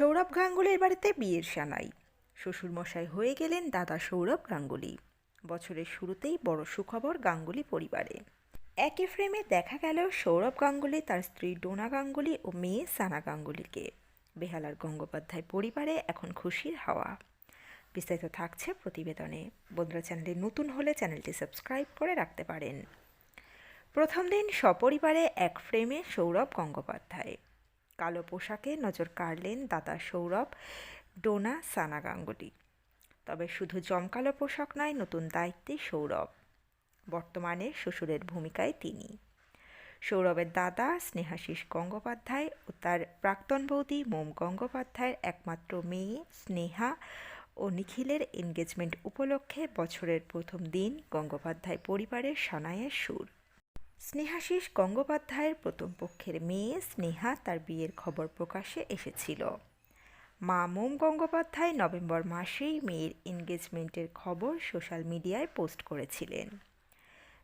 সৌরভ গাঙ্গুলির বাড়িতে বিয়ের সানাই শ্বশুরমশাই হয়ে গেলেন দাদা সৌরভ গাঙ্গুলি। বছরের শুরুতেই বড় সুখবর গাঙ্গুলি পরিবারে। একই ফ্রেমে দেখা গেল সৌরভ গাঙ্গুলি, তার স্ত্রী ডোনা গাঙ্গুলি ও মেয়ে সানা গাঙ্গুলিকে। বেহালার গঙ্গোপাধ্যায় পরিবারে এখন খুশির হাওয়া। বিস্তারিত থাকছে প্রতিবেদনে। বন্ধুরা চ্যানেলে নতুন হলে চ্যানেলটি সাবস্ক্রাইব করে রাখতে পারেন। প্রথম দিন সপরিবারে এক ফ্রেমে সৌরভ গঙ্গোপাধ্যায়। কালো পোশাকে নজর কাড়লেন দাদা সৌরভ, ডোনা সানা গাঙ্গুলি। তবে শুধু জমকালো পোশাক নয়, নতুন দায়িত্বে সৌরভ। বর্তমানে শ্বশুরের ভূমিকায় তিনি। সৌরভের দাদা স্নেহাশিস গঙ্গোপাধ্যায় ও তার প্রাক্তন বৌদি মোম গঙ্গোপাধ্যায়ের একমাত্র মেয়ে স্নেহা ও নিখিলের এনগেজমেন্ট উপলক্ষে বছরের প্রথম দিন গঙ্গোপাধ্যায় পরিবারের সানায়ের সুর। স্নেহাশিস গঙ্গোপাধ্যায়ের প্রথম পক্ষের মেয়ে স্নেহা তার বিয়ের খবর প্রকাশে এসেছিল। মা মোম গঙ্গোপাধ্যায় নভেম্বর মাসেই মেয়ের এনগেজমেন্টের খবর সোশ্যাল মিডিয়ায় পোস্ট করেছিলেন।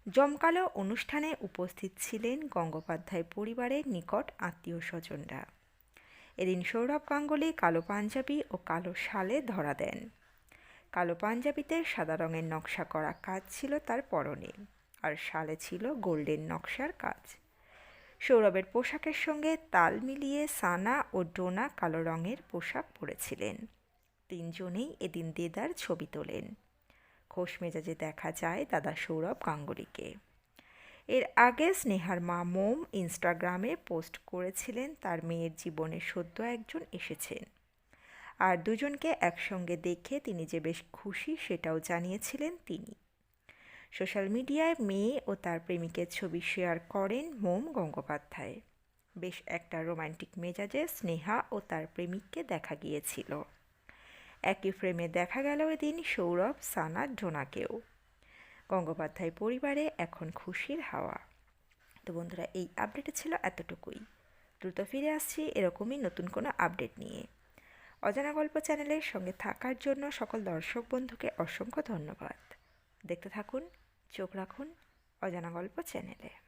জমকালো অনুষ্ঠানে উপস্থিত ছিলেন গঙ্গোপাধ্যায় পরিবারের নিকট আত্মীয় স্বজনরা। এদিন সৌরভ গাঙ্গুলি কালো পাঞ্জাবি ও কালো শালে ধরা দেন। কালো পাঞ্জাবিতে সাদা রঙের নকশা করা কাজ ছিল তার পরনে। আর শালে ছিল গোল্ডেন নকশার কাজ। সৌরভের পোশাকের সঙ্গে তাল মিলিয়ে সানা ও ডোনা কালো রঙের পোশাক পরেছিলেন। তিনজনেই এদিন দেদার ছবি তোলেন। খোশ মেজাজে দেখা যায় দাদা সৌরভ গাঙ্গুলিকে। এর আগে স্নেহার মা মোম ইনস্টাগ্রামে পোস্ট করেছিলেন তার মেয়ের জীবনে সদ্য একজন এসেছেন। আর দুজনকে একসঙ্গে দেখে তিনি যে বেশ খুশি সেটাও জানিয়েছিলেন তিনি। সোশ্যাল মিডিয়ায় মেয়ে ও তার প্রেমিকের ছবি শেয়ার করেন মোম গঙ্গোপাধ্যায়। বেশ একটা রোমান্টিক মেজাজে স্নেহা ও তার প্রেমিককে দেখা গিয়েছিল। একই ফ্রেমে দেখা গেল এদিন সৌরভ, সানা, ডোনাকেও। গঙ্গোপাধ্যায় পরিবারে এখন খুশির হাওয়া। তো বন্ধুরা, এই আপডেটে ছিল এতটুকুই। দ্রুত ফিরে আসছি এরকমই নতুন কোনো আপডেট নিয়ে। অজানা গল্প চ্যানেলের সঙ্গে থাকার জন্য সকল দর্শক বন্ধুকে অসংখ্য ধন্যবাদ। দেখতে থাকুন চোখ রাখুন অজানা গল্প চ্যানেলে।